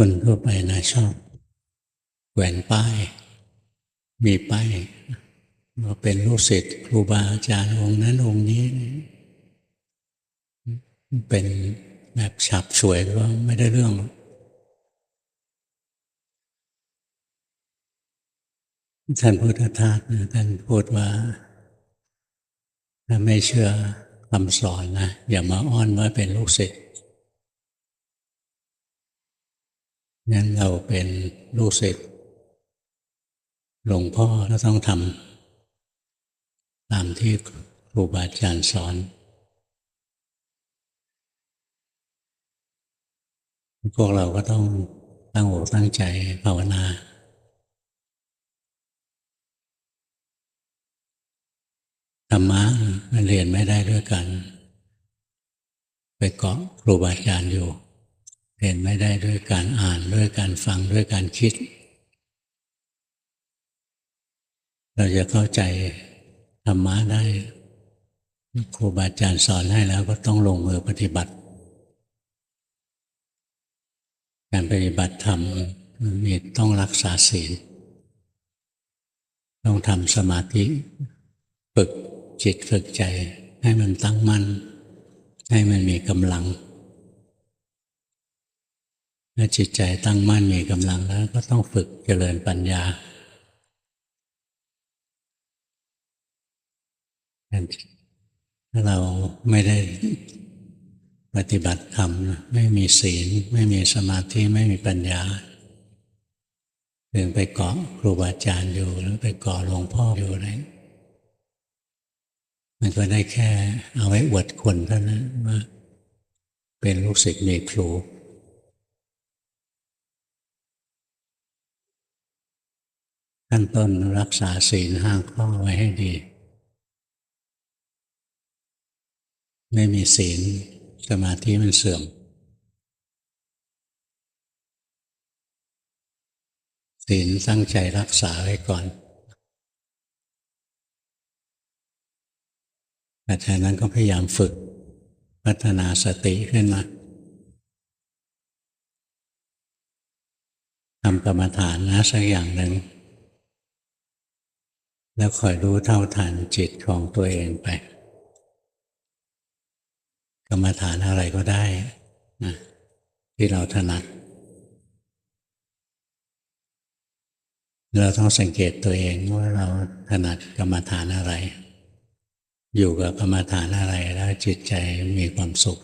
คนทั่วไปนะชอบแขวนป้าย มีป้ายว่าเป็นลูกศิษย์ครูบาอาจารย์องค์นั้นองค์นี้ เป็นแบบฉับฉวยก็ไม่ได้เรื่องท่านพุทธทาสนะท่านพูดว่าถ้าไม่เชื่อคำสอนนะอย่ามาอ้อนว่าเป็นลูกศิษย์ งั้นเราเป็นลูกศิษย์หลวงพ่อก็ต้องทำตามที่ครูบาอาจารย์สอน พวกเราก็ต้องตั้งอกตั้งใจภาวนา ธรรมะมันเรียนไม่ได้ด้วยกัน ไปเกาะครูบาอาจารย์อยู่ เรียนไม่ได้ด้วยการอ่านด้วยการฟังด้วยการคิด เราจะเข้าใจธรรมะได้ครูบาอาจารย์สอนให้แล้วก็ต้องลงมือปฏิบัติ การปฏิบัติธรรมมีต้องรักษาศีล ต้องทำสมาธิ ฝึกจิตฝึกใจ ให้มันตั้งมั่น ให้มันมีกำลัง เมื่อจิตใจตั้งมั่นมีกำลังแล้ว ก็ต้องฝึกเจริญปัญญาถ้าเราไม่ได้ปฏิบัติธรรมไม่มีศีล ไม่มีสมาธิไม่มีปัญญาเดินไปเกาะครูบาอาจารย์อยู่หรือไปเกาะหลวงพ่ออยู่อะไรมันก็ได้แค่เอาไว้อวดคนเท่านั้นว่า เป็นลูกศิษย์มีครู ขั้นต้นรักษาศีลห้าข้อไว้ให้ดี ไม่มีศีลสมาธิมันเสื่อม ศีลตั้งใจรักษาไว้ก่อนแต่แทนนั้นก็พยายามฝึกพัฒนาสติขึ้นมาทำกรรมฐานนะสักอย่างหนึ่ง แล้วคอยรู้เท่าทันจิตของตัวเองไป กรรมฐานอะไรก็ได้นะที่เราถนัด เราต้องสังเกตตัวเองว่าเราถนัดกรรมฐานอะไร อยู่กับกรรมฐานอะไรแล้วจิตใจมีความสุข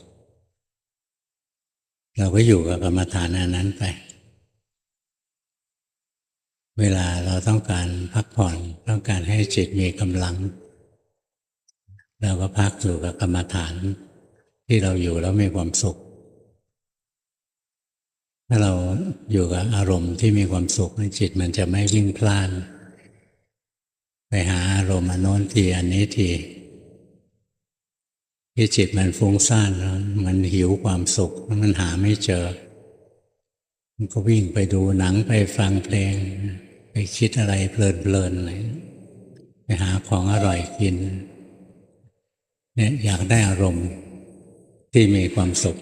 เราก็อยู่กับกรรมฐานอันนั้นไป เวลาเราต้องการพักผ่อนต้องการให้จิตมีกำลัง เราก็พักอยู่กับกรรมฐาน ที่เราอยู่แล้วมีความสุข ถ้าเราอยู่กับอารมณ์ที่มีความสุขจิตมันจะไม่วิ่งพล่าน ไปหาอารมณ์อันโน้นทีอันนี้ทีที่จิตมันฟุ้งซ่านมันหิวความสุขมันหาไม่เจอ มันก็วิ่งไปดูหนังไปฟังเพลง ไปคิดอะไรเพลินๆอะไรไปหาของอร่อยกินเนี่ยอยากได้อารมณ์ที่มีความสุข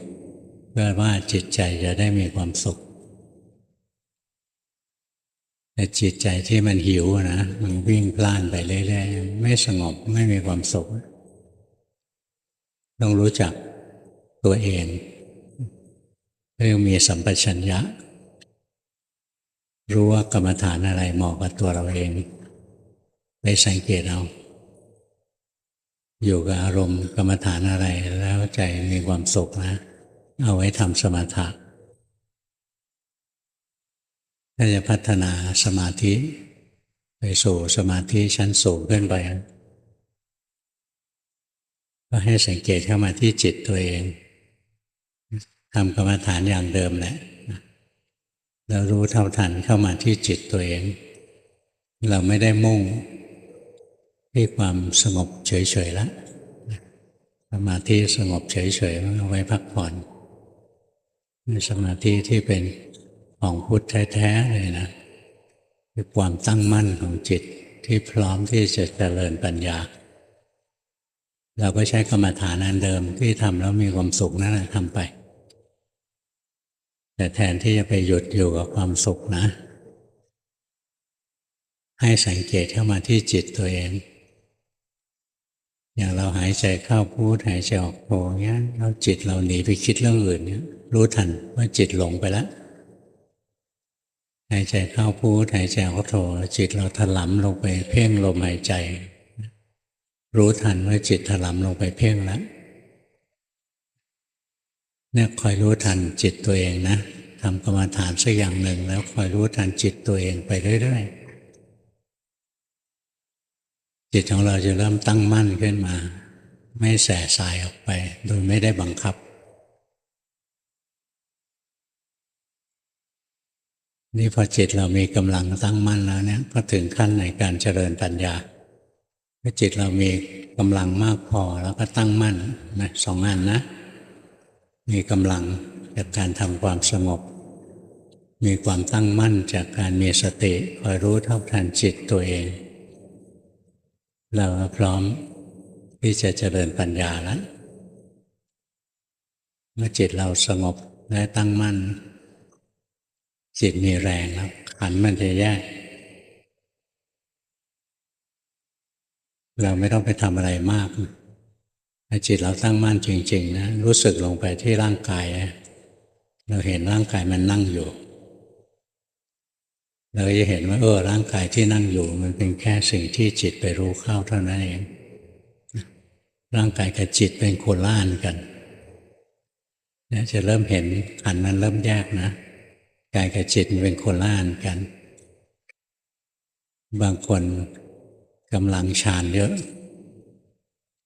เพื่อว่าจิตใจจะได้มีความสุข แต่จิตใจที่มันหิวนะมันวิ่งพล่านไปเรื่อยๆไม่สงบไม่มีความสุข ต้องรู้จักตัวเอง เรียกมีสัมปชัญญะ รู้ว่ากรรมฐานอะไรเหมาะกับตัวเราเองไปสังเกตเอาอยู่กับอารมณ์กรรมฐานอะไรแล้วใจมีความสุขนะ เอาไว้ทำสมาธิถ้าจะพัฒนาสมาธิ ไปสู่สมาธิชั้นสูงขึ้นไป ก็ให้สังเกตเข้ามาที่จิตตัวเอง ทำกรรมฐานอย่างเดิมแหละแล้วรู้เท่าทันเข้ามาที่จิตตัวเอง เราไม่ได้มุ่งที่ความสงบเฉยๆแล้วสมาธิสงบเฉยๆเอาไว้พักผ่อนสมาธิที่เป็นของพุทธแท้ๆเลยนะคือความตั้งมั่นของจิตที่พร้อมที่จะเจริญปัญญา เราก็ใช้กรรมฐานอันเดิมที่ทำแล้วมีความสุขนั่นแหละทำไป แต่แทนที่จะไปหยุดอยู่กับความสุขนะ ให้สังเกตเข้ามาที่จิตตัวเอง อย่างเราหายใจเข้าพูดหายใจออกโผเงี้ยแล้วจิตเราหนีไปคิดเรื่องอื่นเนี้ยรู้ทันว่าจิตหลงไปแล้วหายใจเข้าพูดหายใจออกโทจิตเราถลำลงไปเพ่งลมหายใจ รู้ทันว่าจิตถลำลงไปเพ่งแล้ว เนี่ยคอยรู้ทันจิตตัวเองนะทำกรรมฐานสักอย่างหนึ่งแล้วคอยรู้ทันจิตตัวเองไปเรื่อยๆจิตของเราจะเริ่มตั้งมั่นขึ้นมา ไม่แสสายออกไป โดยไม่ได้บังคับ นี่พอจิตเรามีกำลังตั้งมั่นแล้วเนี่ยก็ถึงขั้นในการเจริญปัญญาถ้าจิตเรามีกำลังมากพอแล้วก็ตั้งมั่นนะสองอันนะ มีกำลังจากการทำความสงบ มีความตั้งมั่นจากการมีสติคอยรู้เท่าทันจิตตัวเอง เราพร้อมที่จะเจริญปัญญาแล้วเมื่อจิตเราสงบและตั้งมั่น จิตมีแรงแล้วขันมันจะแยก เราไม่ต้องไปทำอะไรมาก ถ้าจิตเราตั้งมั่นจริง ๆ นะรู้สึกลงไปที่ร่างกายเราเห็นร่างกายมันนั่งอยู่ เราจะเห็นว่าเออร่างกายที่นั่งอยู่ มันเป็นแค่สิ่งที่จิตไปรู้เข้าเท่านั้นเองร่างกายกับจิตเป็นโคนล่านกันเนี่ยจะเริ่มเห็นขันมันเริ่มแยกนะกายกับจิตมันเป็นคนละอันกัน บางคนกำลังฌานเยอะ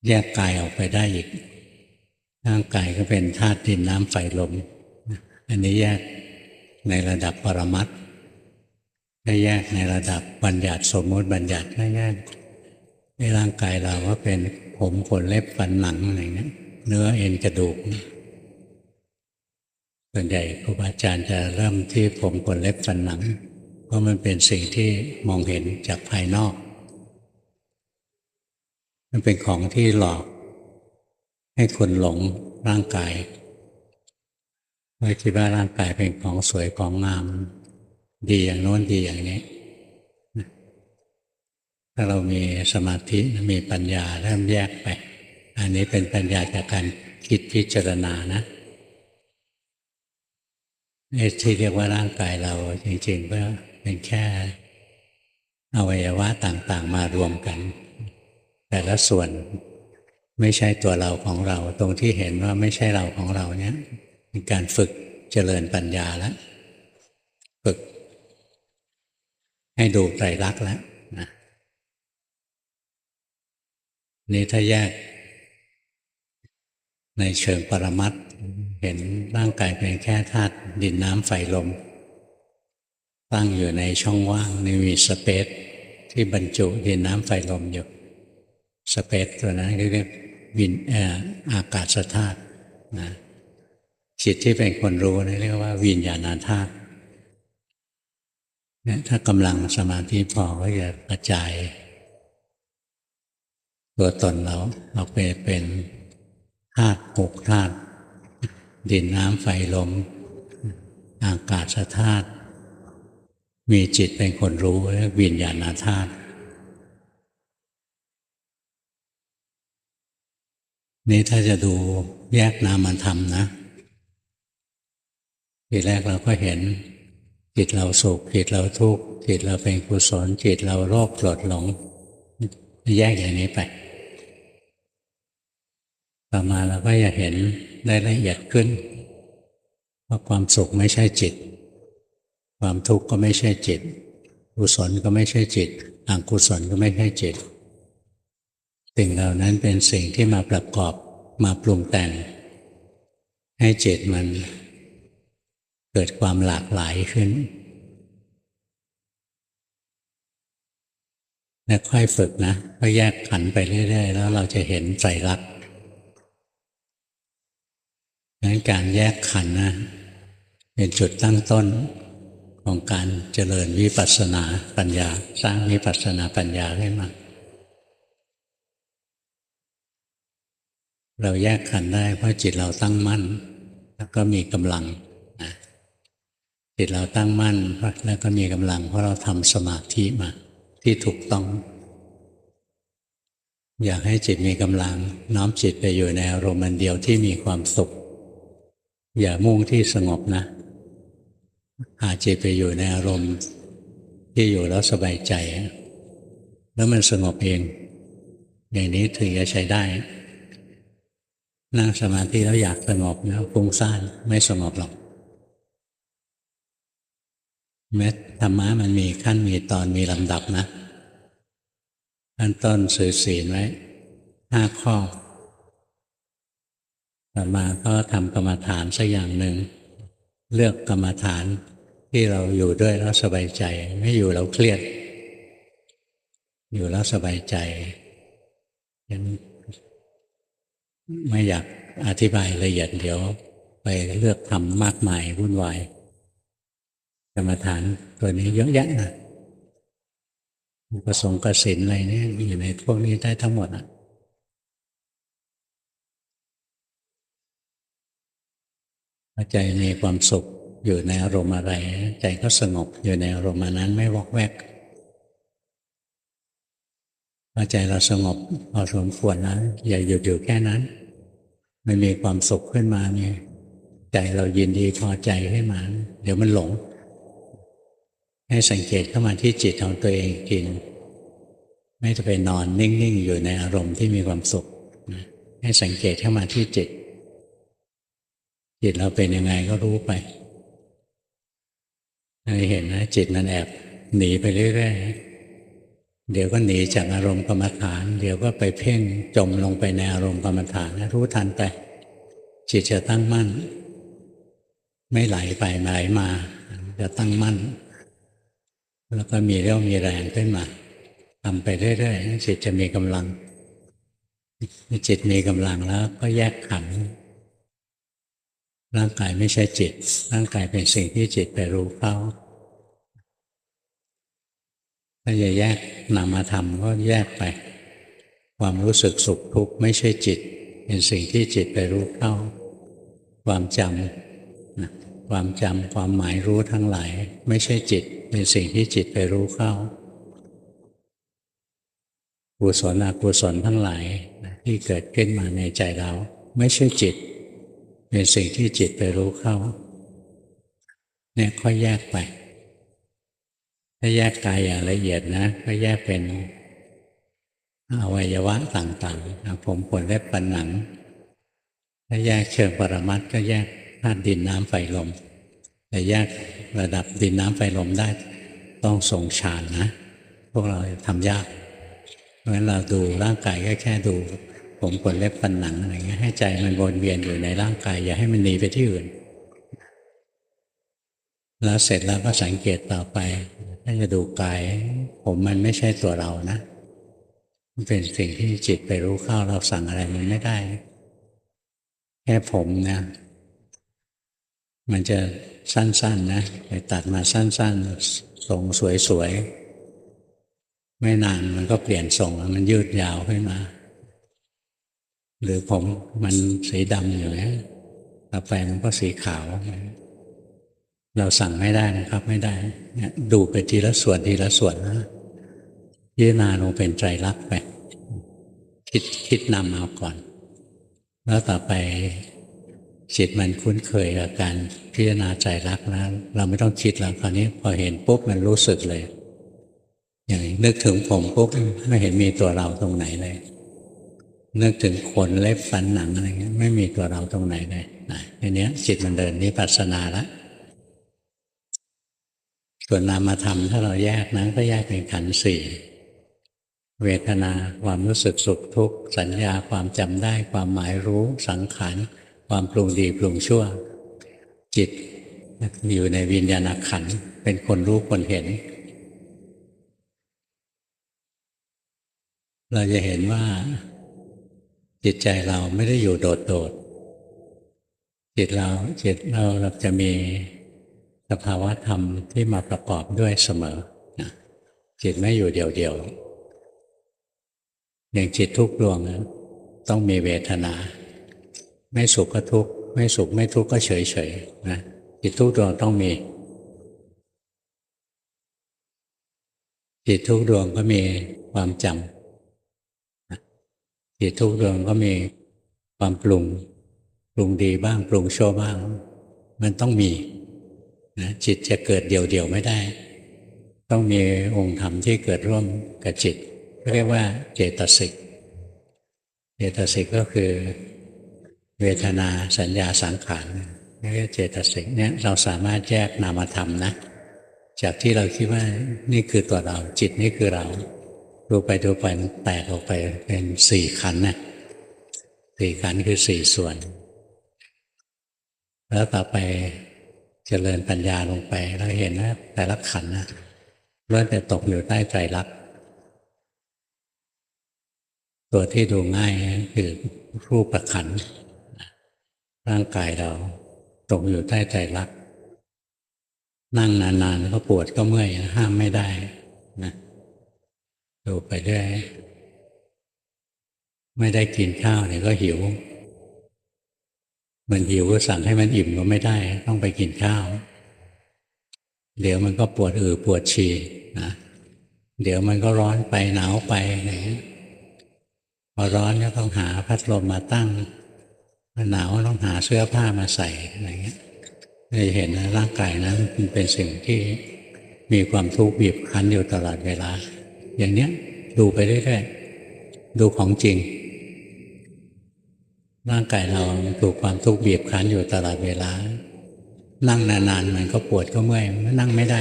แยกกายออกไปได้อีก ร่างกายก็เป็นธาตุดินน้ำไฟลม อันนี้แยกในระดับปรมัตถ์ก็แยกในระดับบัญญัติสมมติบัญญัติก็แยกในร่างกายเราว่าเป็นผมขนเล็บฟันหนังอะไรเงี้ยเนื้อเอ็นกระดูก ส่วนใหญ่ครูบาอาจารย์จะเริ่มที่ผมขนเล็บฟันหนัง เพราะมันเป็นสิ่งที่มองเห็นจากภายนอก มันเป็นของที่หลอก ให้คนหลงร่างกายไม่คิดว่าร่างกายเป็นของสวยของงาม ดีอย่างโน้นดีอย่างนี้ ถ้าเรามีสมาธิมีปัญญาเริ่มแยกไป อันนี้เป็นปัญญาจากการคิดพิจารณานะที่เรียกว่าร่างกายเราจริงๆก็เป็นแค่อวัยวะต่างๆมารวมกัน แต่ละส่วนไม่ใช่ตัวเราของเรา ตรงที่เห็นว่าไม่ใช่เราของเราเนี้ยเป็นการฝึกเจริญปัญญาแล้วฝึก ให้ดูไตรลักษณ์แล้วนะนี่ถ้าแยก ในเชิงปรมัตเห็นร่างกายเป็นแค่ธาตุดินน้ำไฟลม ตั้งอยู่ในช่องว่างในมีสเปซที่บรรจุดินน้ำไฟลมอยู่ สเปซตัวนั้นเรียกวินอากาศธาตุนะจิตที่เป็นคนรู้นี่เรียกว่าวิญญาณธาตุเนี่ยถ้ากำลังสมาธิพอก็จะกระจาย ตัวตนเราออกไปเป็นธาตุหกธาตุดินน้ำไฟลม อากาศธาตุมีจิตเป็นคนรู้เรียกวิญญาณธาตุ นี่ถ้าจะดูแยกนามธรรมนะทีแรกเราก็เห็นจิตเราสุขจิตเราทุกข์จิตเราเป็นกุศลจิตเราโลภโกรธหลง แยกอย่างนี้ไป ต่อมาเราก็จะเห็นได้ละเอียดขึ้นว่าความสุขไม่ใช่จิต ความทุกข์ก็ไม่ใช่จิต กุศลก็ไม่ใช่จิตอกุศลก็ไม่ใช่จิต สิ่งเหล่านั้นเป็นสิ่งที่มาประกอบมาปรุงแต่ง ให้จิตมันเกิดความหลากหลายขึ้น และค่อยฝึกนะก็แยกขันไปเรื่อยๆ แล้วเราจะเห็นใจรักดังนั้นการแยกขันนะเป็นจุดตั้งต้นของการเจริญวิปัสสนาปัญญา สร้างวิปัสสนาปัญญาให้นมา เราแยกขันได้เพราะจิตเราตั้งมั่น แล้วก็มีกำลังนะจิตเราตั้งมั่นแล้วก็มีกำลัง เพราะเราทำสมาธิมา ที่ถูกต้อง อยากให้จิตมีกำลัง น้อมจิตไปอยู่ในอารมณ์เดียวที่มีความสุข อย่ามุ่งที่สงบนะหาจิตไปอยู่ในอารมณ์ที่อยู่แล้วสบายใจ แล้วมันสงบเอง อย่างนี้ถึงจะใช้ได้ นั่งสมาธิแล้วอยากสงบแล้วฟุ้งซ่านไม่สงบหรอกแม้ธรรมะมันมีขั้นมีตอนมีลำดับนะขั้นต้นสื่อศีลไว้ห้าข้อต่อมาก็ทำกรรมฐานสักอย่างหนึ่ง เลือกกรรมฐานที่เราอยู่ด้วยแล้วสบายใจ ไม่อยู่แล้วเครียด อยู่แล้วสบายใจยัง ไม่อยากอธิบายละเอียดเดี๋ยว ไปเลือกทำมากมายวุ่นวายกรรมฐานตัวนี้เยอะแยะนะประสงค์กสินอะไรนี่อยู่ในพวกนี้ได้ทั้งหมดอะใจมีความสุขอยู่ในอารมณ์อะไร ใจก็สงบอยู่ในอารมณ์นั้นไม่วอกแวก พอใจเราสงบพอสมควรแล้วอย่าหยุดอยู่แค่นั้นไม่มีความสุขขึ้นมาเนี่ยใจเรายินดีพอใจขึ้นมา เดี๋ยวมันหลง ให้สังเกตเข้ามาที่จิตของตัวเองกินไม่จะไปนอนนิ่งๆ อยู่ในอารมณ์ที่มีความสุขให้สังเกตเข้ามาที่จิต จิตเราเป็นยังไงก็รู้ไปเห็นนะ จิตมันแอบหนีไปเรื่อยๆ เดี๋ยวก็หนีจากอารมณ์กรรมฐาน เดี๋ยวก็ไปเพ่งจมลงไปในอารมณ์กรรมฐานรู้ทันไป จิตจะตั้งมั่น ไม่ไหลไปไหลมา จะตั้งมั่น แล้วก็มีเรี่ยวมีแรงขึ้นมาทำไปเรื่อยๆจิตจะมีกำลังจิตมีกำลังแล้วก็แยกขันร่างกายไม่ใช่จิต ร่างกายเป็นสิ่งที่จิตไปรู้เข้า ถ้าจะแยกนามธรรมก็แยกไป ความรู้สึกสุขทุกข์ไม่ใช่จิต เป็นสิ่งที่จิตไปรู้เข้า ความจำความจำความหมายรู้ทั้งหลาย ไม่ใช่จิต เป็นสิ่งที่จิตไปรู้เข้ากุศลอกุศลทั้งหลายที่เกิดขึ้นมาในใจเรา ไม่ใช่จิต เป็นสิ่งที่จิตไปรู้เข้าเนี่ยค่อยแยกไป ถ้าแยกกายอย่างละเอียดนะ ก็แยกเป็นอวัยวะต่างๆ ผมขนเล็บปันหนัง ถ้าแยกเชิงปรมัตก็แยกธาตุดินน้ำไฟลม แต่แยกระดับดินน้ำไฟลมได้ ต้องทรงฌานนะ พวกเราทำยาก เพราะฉะนั้นเราดูร่างกายก็แค่ดู ผมขนเล็บฟันหนังอะไรเงี้ยให้ใจมันวนเวียนอยู่ในร่างกาย อย่าให้มันหนีไปที่อื่น แล้วเสร็จแล้วก็สังเกตต่อไป ถ้าจะดูกายผมมันไม่ใช่ตัวเรานะ มันเป็นสิ่งที่จิตไปรู้เข้าเราสั่งอะไรมันไม่ได้ แค่ผมนะมันจะสั้นๆนะไปตัดมาสั้นๆทรงสวยๆ ไม่นานมันก็เปลี่ยนทรงมันยืดยาวขึ้นมา หรือผมมันสีดำอยู่นะต่อไปมันก็สีขาว เราสั่งไม่ได้นะครับไม่ได้เนี่ยดูไปทีละส่วนทีละส่วนนะพิจารณาลงเป็นใจรักไปคิดคิดนำเอาก่อน แล้วต่อไปจิตมันคุ้นเคยกับการพิจารณาใจรักแล้วเราไม่ต้องคิดแล้วคราวนี้พอเห็นปุ๊บมันรู้สึกเลย อย่างนึกถึงผมปุ๊บไม่เห็นมีตัวเราตรงไหนเลย นึกถึงขนเล็บฟันหนังอะไรเงี้ยไม่มีตัวเราตรงไหนเลยนะทีนี้จิตมันเดินนิพพานาแล้ว ส่วนนามธรรมถ้าเราแยกนั้นก็แยกเป็นขันธ์สี่เวทนาความรู้สึกสุขทุกข์ สัญญาความจำได้ความหมายรู้สังขารความปรุงดีปรุงชั่ว จิตอยู่ในวิญญาณขันธ์เป็นคนรู้คนเห็น เราจะเห็นว่า จิตใจเราไม่ได้อยู่โดดโดดจิตเราจิตเราเราจะมี สภาวะธรรมที่มาประกอบด้วยเสมอจิตไม่อยู่เดียวๆอย่างจิตทุกดวงต้องมีเวทนา ไม่สุขก็ทุกข์ไม่สุขไม่ทุกข์ก็เฉยๆนะจิตทุกดวงต้องมี จิตทุกดวงก็มีความจำจิตทุกดวงก็มีความปรุงปรุงดีบ้างปรุงชั่วบ้าง มันต้องมี นะจิตจะเกิดเดี่ยวๆไม่ได้ ต้องมีองค์ธรรมที่เกิดร่วมกับจิต เรียกว่าเจตสิกเจตสิกก็คือเวทนาสัญญาสังขารนี่เรียกเจตสิกเนี่ยเราสามารถแยกนามธรรมนะ จากที่เราคิดว่านี่คือตัวเรา จิตนี่คือเรา ดูไปดูไปมันแตกออกไปเป็นสี่ขันนะสี่ขันคือสี่ส่วน แล้วต่อไป เจริญปัญญาลงไปเราเห็นว่าแต่ละขันนะล้วนแต่ตกอยู่ใต้ใจรักตัวที่ดูง่ายคือรูปประขันร่างกายเราตกอยู่ใต้ใจรักนั่งนานๆก็ปวดก็เมื่อยห้ามไม่ได้นะดูไปเรื่อยไม่ได้กินข้าวเนี่ยก็หิว มันหิวก็สั่งให้มันอิ่มก็ไม่ได้ ต้องไปกินข้าว เดี๋ยวมันก็ปวดอือปวดฉี่นะเดี๋ยวมันก็ร้อนไปหนาวไปอะไรเงี้ยพอร้อนก็ต้องหาพัดลมมาตั้งหนาวต้องหาเสื้อผ้ามาใส่อะไรเงี้ยเราเห็นนะร่างกายนั้นมันเป็นสิ่งที่มีความทุกข์บีบคั้นอยู่ตลอดเวลา อย่างเนี้ยดูไปเรื่อยๆดูของจริง ร่างกายเราถูกความทุกข์บีบคั้นอยู่ตลอดเวลา นั่งนานๆมันก็ปวดก็เมื่อยมันนั่งไม่ได้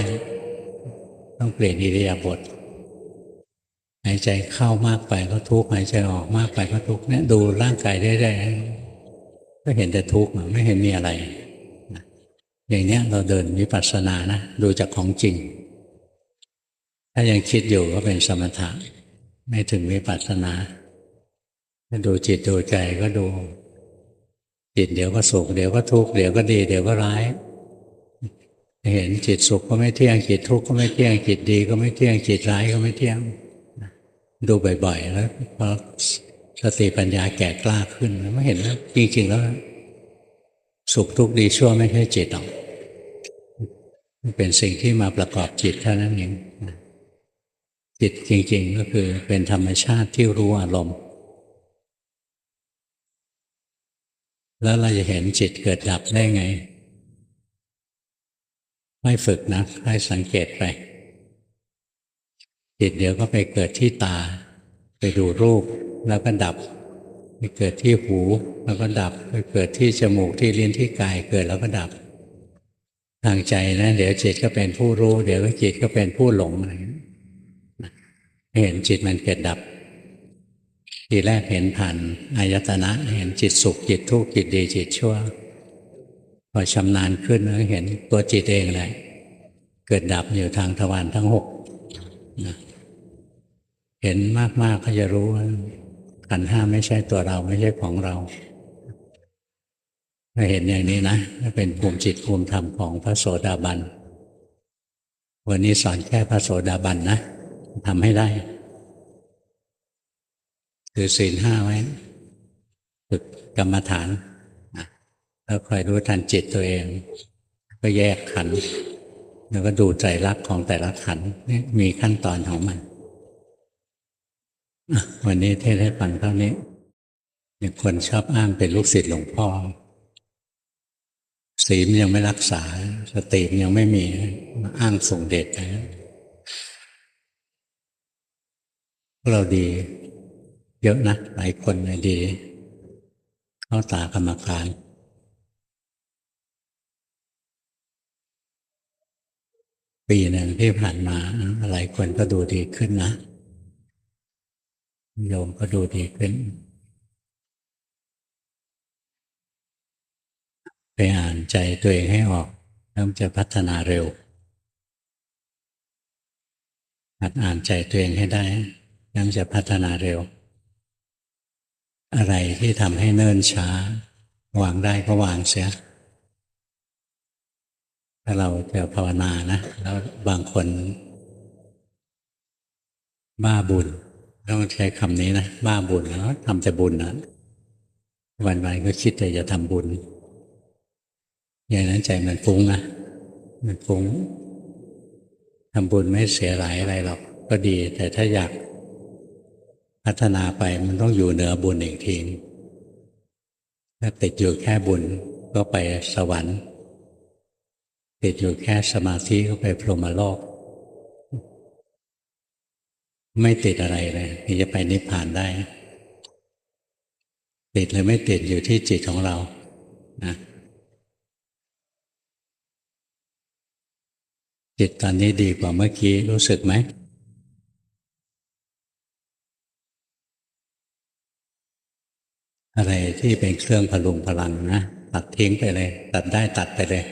ต้องเปลี่ยนอิริยาบถหายใจเข้ามากไปก็ทุกข์หายใจออกมากไปก็ทุกข์เนี่ยดูร่างกายได้ๆก็เห็นแต่ทุกข์ไม่เห็นมีอะไรอย่างเนี้ยเราเดินวิปัสสนานะดูจากของจริง ถ้ายังคิดอยู่ก็เป็นสมถะไม่ถึงวิปัสสนา ดูจิตดูใจก็ดู จิตเดี๋ยวก็สุขเดี๋ยวก็ทุกข์เดี๋ยวก็ดี เดี๋ยวก็ร้าย เห็นจิตสุขก็ไม่เที่ยงจิตทุกข์ก็ไม่เที่ยงจิตดี ก็ไม่เที่ยงจิตร้ายก็ไม่เที่ยง ดูบ่อย ๆ แล้วพอสติปัญญาแก่กล้าขึ้นไม่เห็นแล้วจริงๆแล้ว สุขทุกข์ดีชั่วไม่ใช่จิตหรอกเป็นสิ่งที่มาประกอบจิตเท่านั้นเองจิตจริง ๆ ก็คือเป็นธรรมชาติที่รู้อารมณ์ แล้วเราจะเห็นจิตเกิดดับได้ไง ไม่ฝึกนะให้สังเกตไป จิตเดี๋ยวก็ไปเกิดที่ตา ไปดูรูปแล้วก็ดับ ไปเกิดที่หู แล้วก็ดับ ไปเกิดที่จมูกที่ลิ้นที่กายเกิดแล้วก็ดับ ทางใจนะ เดี๋ยวจิตก็เป็นผู้รู้ เดี๋ยวจิตก็เป็นผู้หลงอะไรเห็นจิตมันเกิดดับ ทีแรกเห็นผ่านอายตนะ เห็นจิตสุขจิตทุกข์จิตดีจิตชั่ว พอชำนาญขึ้นก็เห็นตัวจิตเองแหละเกิดดับอยู่ทางทวารทั้งหกนะเห็นมากๆก็จะรู้ว่าขันห้าไม่ใช่ตัวเราไม่ใช่ของเราถ้าเห็นอย่างนี้นะเป็นภูมิจิตภูมิธรรมของพระโสดาบัน วันนี้สอนแค่พระโสดาบันนะทำให้ได้ คือศีลห้าไว้ ฝึกกรรมฐานแล้วคอยรู้ทันจิตตัวเอง ก็แยกขัน แล้วก็ดูใจรักของแต่ละขันนี่มีขั้นตอนของมันวันนี้เทศให้ฟังเท่านี้มีคนชอบอ้างเป็นลูกศิษย์หลวงพ่อศีลยังไม่รักษา สติยังไม่มีอ้างส่งเดชนะเราดี เยอะนะหลายคนเลยดี เข้าตากรรมการปีหนึ่งที่ผ่านมาหลายคนก็ดูดีขึ้นนะโยมก็ดูดีขึ้น ไปอ่านใจตัวเองให้ออกแล้วจะพัฒนาเร็วหัดอ่านใจตัวเองให้ได้แล้วจะพัฒนาเร็ว อะไรที่ทำให้เนิ่นช้า วางได้ก็วางเสีย ถ้าเราจะภาวนานะ แล้วบางคนบ้าบุญต้องใช้คำนี้นะบ้าบุญแล้วทำแต่บุญนะวันๆก็คิดแต่จะทำบุญ อย่างนั้นใจมันฟุ้งนะมันฟุ้งทำบุญไม่เสียหลายอะไรหรอก ก็ดี แต่ถ้าอยาก พัฒนาไปมันต้องอยู่เหนือบุญอีกทีถ้าติดอยู่แค่บุญก็ไปสวรรค์ ติดอยู่แค่สมาธิก็ไปพรหมโลก ไม่ติดอะไรเลยที่จะไปนิพพานได้ ติดหรือไม่ติดอยู่ที่จิตของเรานะจิตตอนนี้ดีกว่าเมื่อกี้รู้สึกไหม อะไรที่เป็นเครื่องพลุงพลังนะตัดทิ้งไปเลย ตัดได้ตัดไปเลย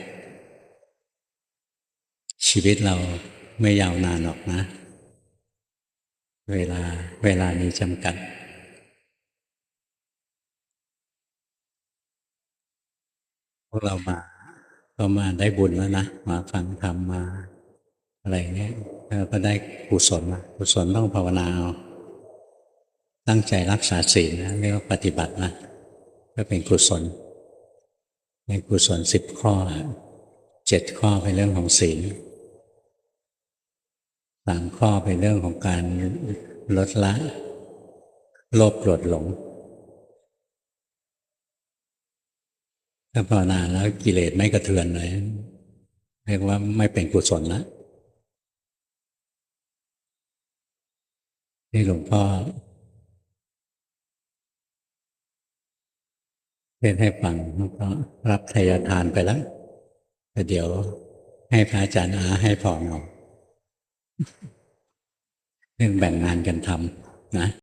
ชีวิตเราไม่ยาวนานหรอกนะ เวลาเวลามีจำกัด พวกเรามาก็มาได้บุญแล้วนะ มาฟังธรรมมา อะไรเงี้ยก็ได้กุศลมากุศลต้องภาวนาเอา ตั้งใจรักษาศีลนะเรียกว่าปฏิบัตินะก็เป็นกุศลในกุศลสิบข้อเจ็ดข้อเป็นเรื่องของศีลสามข้อเป็นเรื่องของการลดละ โลภโกรธหลงถ้าภาวนาแล้วกิเลสไม่กระเทือนเลยเรียกว่าไม่เป็นกุศลละที่หลวงพ่อ เทศให้ฟังแล้วก็รับทายทานไปแล้วแต่เดี๋ยวให้พระอาจารย์อาให้พรเอาเรื่องแบ่งงานกันทำนะ